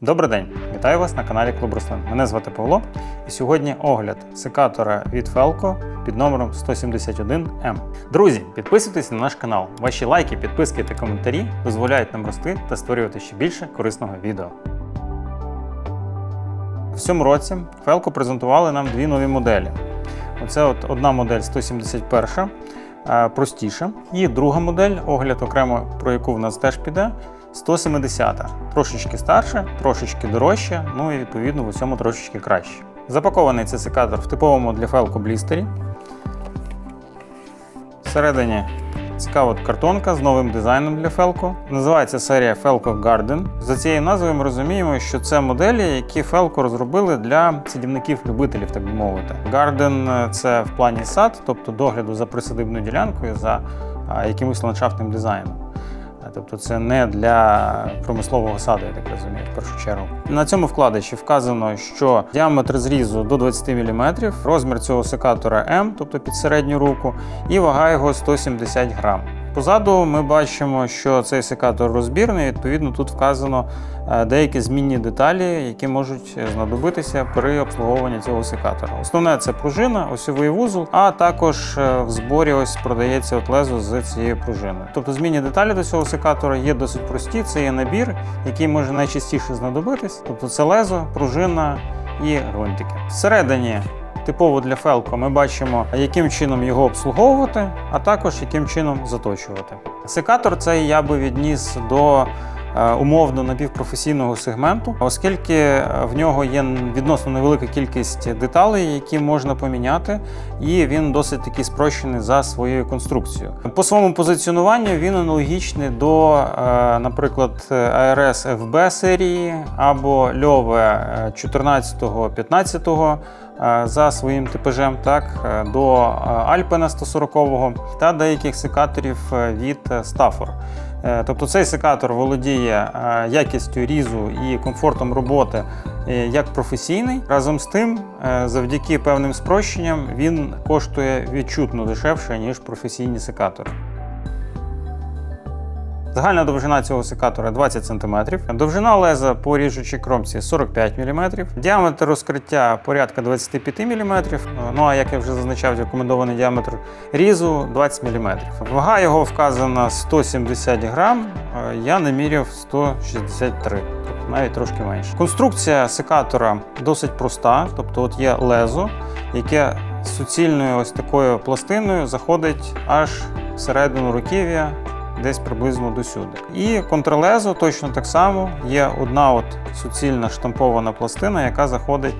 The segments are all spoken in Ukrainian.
Добрий день! Вітаю вас на каналі Клуб Руслан. Мене звати Павло, і сьогодні огляд секатора від Felco під номером 171M. Друзі, підписуйтесь на наш канал. Ваші лайки, підписки та коментарі дозволяють нам рости та створювати ще більше корисного відео. В цьому році Felco презентували нам дві нові моделі. Оце от одна модель 171, е, простіша, і друга модель, огляд окремо про яку в нас теж піде. 170 трошечки старше, трошечки дорожче, ну і відповідно в усьому трошечки краще. Запакований цей секатор в типовому для Felco блістері. Всередині цікава картонка з новим дизайном для Felco. Називається серія Felco Garden. За цією назвою ми розуміємо, що це моделі, які Felco розробили для садівників-любителів, так би мовити. Garden – це в плані сад, тобто догляду за присадибною ділянкою, за якимось ландшафтним дизайном. Тобто це не для промислового саду, я так розумію, в першу чергу. На цьому вкладачі вказано, що діаметр зрізу до 20 мм, розмір цього секатора М, тобто під середню руку, і вага його 170 грам. Позаду ми бачимо, що цей секатор розбірний, відповідно, тут вказано е, деякі змінні деталі, які можуть знадобитися при обслуговуванні цього секатора. Основне це пружина, осьовий вузол, а також е, в зборі ось продається от лезо з цією пружиною. Тобто змінні деталі до цього секатора є досить прості. Це є набір, який може найчастіше знадобитись. Тобто це лезо, пружина і гвинтики. Всередині Типово для фелко ми бачимо, яким чином його обслуговувати, а також яким чином заточувати. Секатор цей я би відніс до умовно напівпрофесійного сегменту, оскільки е, в нього є відносно невелика кількість деталей, які можна поміняти, і він досить таки спрощений за своєю конструкцією. По своєму позиціонуванню він аналогічний до, е, наприклад, ARS FB серії або Льове 14-15 е, за своїм типажем, так е, до Альпена 140 та деяких секаторів е, від Stafford. Е, Тобто цей секатор володіє е, якістю різу і комфортом роботи е, як професійний. Разом з тим, завдяки певним спрощенням, він коштує відчутно дешевше, ніж професійні секатори. Загальна довжина цього секатора 20 см, довжина леза по ріжучій кромці 45 мм, діаметр розкриття порядка 25 мм, ну а як я вже зазначав, рекомендований діаметр різу 20 мм. Вага його вказана 170 грам, е, я наміряв 163 тобто навіть трошки менше. Конструкція секатора досить проста, тобто от є лезо, яке суцільною ось такою пластиною заходить аж всередину руків'я десь приблизно до сюди. І контрлезо точно так само є одна от суцільна штампована пластина, яка заходить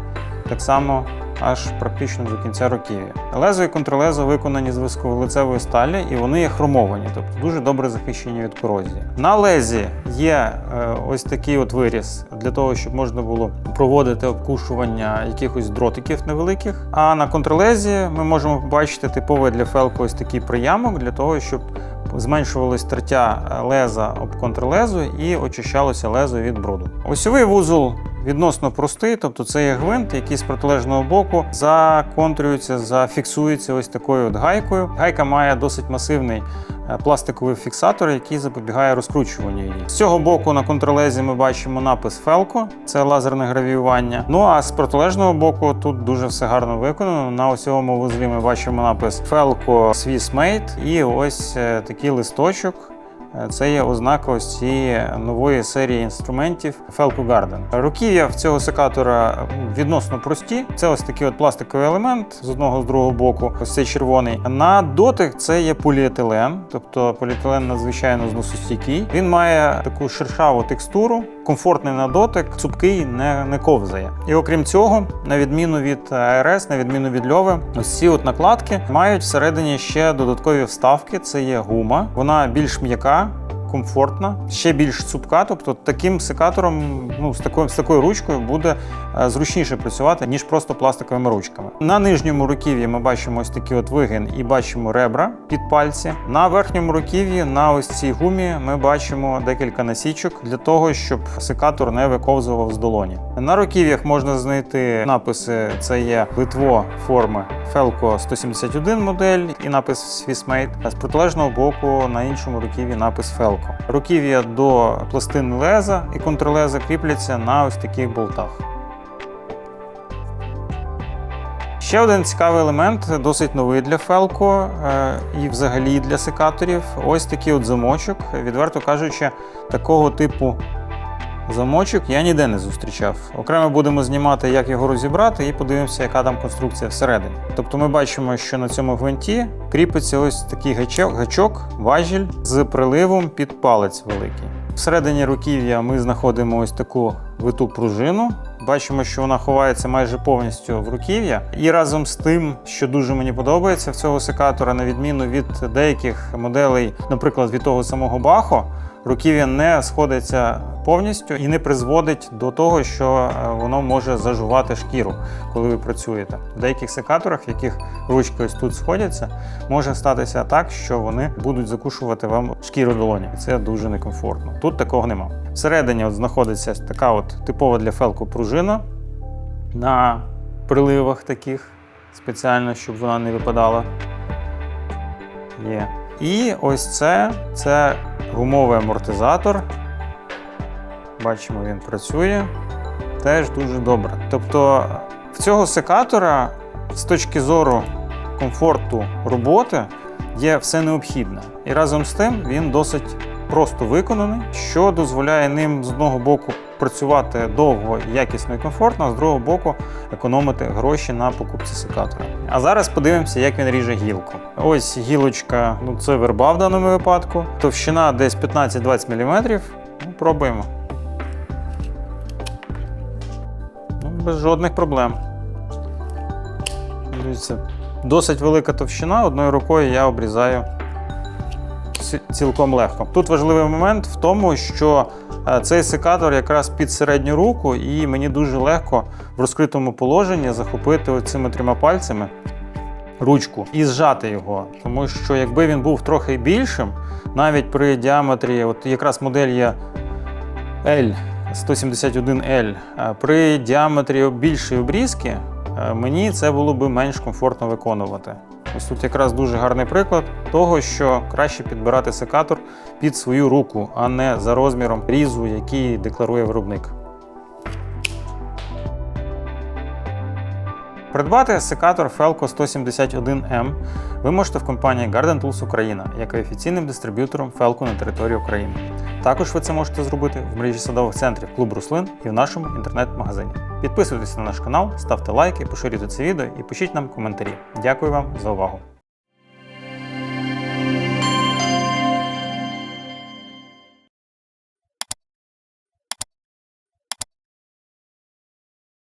так само аж практично до кінця руків'я. Лезо і контрлезо виконані з висковолицевої сталі, і вони є хромовані, тобто дуже добре захищені від корозії. На лезі є е, ось такий от виріз для того, щоб можна було проводити обкушування якихось дротиків невеликих. А на контрлезі ми можемо побачити типовий для фелку ось такий приямок для того, щоб зменшувалось тертя леза об контрлезу і очищалося лезо від бруду. Осьовий вузол відносно простий, тобто це є гвинт, який з протилежного боку законтрюється, зафіксується ось такою от гайкою. Гайка має досить масивний е, пластиковий фіксатор, який запобігає розкручуванню її. З цього боку на контролезі ми бачимо напис Felco, це лазерне гравіювання. Ну а з протилежного боку тут дуже все гарно виконано. На осьовому вузлі ми бачимо напис Felco Swiss Made і ось е, такий листочок. Е, Це є ознака ось цієї нової серії інструментів Felco Garden. Руків'я в цього секатора відносно прості. Це ось такий от пластиковий елемент з одного з другого боку, ось цей червоний. На дотик це є поліетилен, тобто поліетилен надзвичайно зносостійкий. Він має таку шершаву текстуру, комфортний на дотик, цупкий, не, не ковзає. І окрім цього, на відміну від ARS, на відміну від льови, ось ці от накладки мають всередині ще додаткові вставки. Це є гума, вона більш м'яка. Комфортна, ще більш цупка, тобто таким секатором, ну з такою з такою ручкою буде е, зручніше працювати, ніж просто пластиковими ручками. На нижньому руків'ї ми бачимо ось такий от вигин і бачимо ребра під пальці. На верхньому руків'ї, на ось цій гумі, ми бачимо декілька насічок для того, щоб секатор не виковзував з долоні. На руків'ях можна знайти написи: це є литво форми Felco 171 модель і напис Swissmade. А з протилежного боку на іншому руків'ї напис Felco. Руків'я до пластини леза і контрлеза кріпляться на ось таких болтах. Ще один цікавий елемент, досить новий для Felco е, і взагалі для секаторів. Ось такий от замочок. Відверто кажучи, такого типу замочок я ніде не зустрічав. Окремо будемо знімати, як його розібрати, і подивимося, яка там конструкція всередині. Тобто ми бачимо, що на цьому гвинті кріпиться ось такий гачок, важіль з приливом під палець великий. Всередині руків'я ми знаходимо ось таку виту пружину. Бачимо, що вона ховається майже повністю в руків'я. І разом з тим, що дуже мені подобається в цього секатора, на відміну від деяких моделей, наприклад, від того самого Бахо, руків'я не сходиться повністю і не призводить до того, що е, воно може зажувати шкіру, коли ви працюєте. В деяких секаторах, в яких ручки ось тут сходяться, може статися так, що вони будуть закушувати вам шкіру долоні. Це дуже некомфортно. Тут такого нема. Всередині от знаходиться така от типова для фелку пружина на приливах таких, спеціально, щоб вона не випадала. Є. І ось це, це гумовий амортизатор. Бачимо, він працює. Теж дуже добре. Тобто в цього секатора з точки зору комфорту роботи є все необхідне. І разом з тим він досить просто виконаний, що дозволяє ним з одного боку працювати довго, якісно і комфортно, а з другого боку економити гроші на покупці секатора. А зараз подивимося, як він ріже гілку. Ось гілочка, ну це верба в даному випадку. Товщина десь 15-20 мм. Ну, пробуємо. Ну, без жодних проблем. Дивіться, досить велика товщина. Одною рукою я обрізаю цілком легко. Тут важливий момент в тому, що цей секатор якраз під середню руку, і мені дуже легко в розкритому положенні захопити цими трьома пальцями ручку і зжати його. Тому що якби він був трохи більшим, навіть при діаметрі, от якраз модель є L 171L, е, при діаметрі більшої обрізки е, мені це було би менш комфортно виконувати. Ось тут якраз дуже гарний приклад того, що краще підбирати секатор під свою руку, а не за розміром різу, який декларує виробник. Придбати секатор Felco 171M ви можете в компанії Garden Tools Україна, яка є офіційним дистриб'ютором Felco на території України. Також ви це можете зробити в мережі садових центрів Клуб Руслин і в нашому інтернет-магазині. Підписуйтесь на наш канал, ставте лайки, поширюйте це відео і пишіть нам коментарі. Дякую вам за увагу!